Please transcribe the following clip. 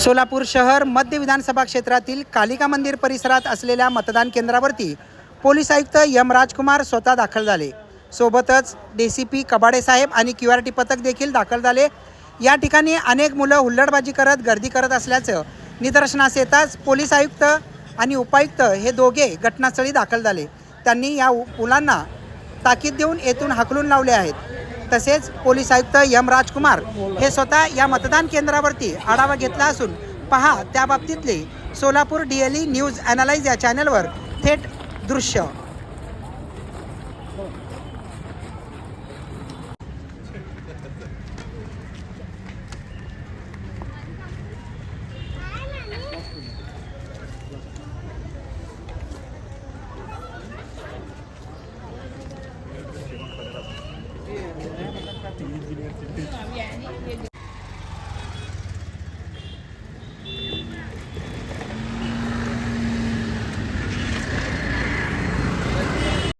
सोलापूर शहर मध्य विधानसभा क्षेत्रातील कालिका मंदिर परिसरात असलेल्या मतदान केंद्रावरती पोलीस आयुक्त यम राजकुमार स्वतः दाखल झाले. सोबतच डी सी पी कबाडे साहेब आणि क्यू आर टी पथक देखील दाखल झाले. या ठिकाणी अनेक मुलं हुल्लडबाजी करत गर्दी करत असल्याचं निदर्शनास येताच पोलीस आयुक्त आणि उपायुक्त हे दोघे घटनास्थळी दाखल झाले. त्यांनी या उ- मुलांना ताकीद देऊन येथून हाकलून लावले आहेत. तसेच पोलीस आयुक्त एम राजकुमार हे स्वतः या मतदान केंद्रावरती आढावा घेतला असून पहा त्याबाबतीतले सोलापूर डीएलई न्यूज अनालाइज या चॅनलवर थेट दृश्य.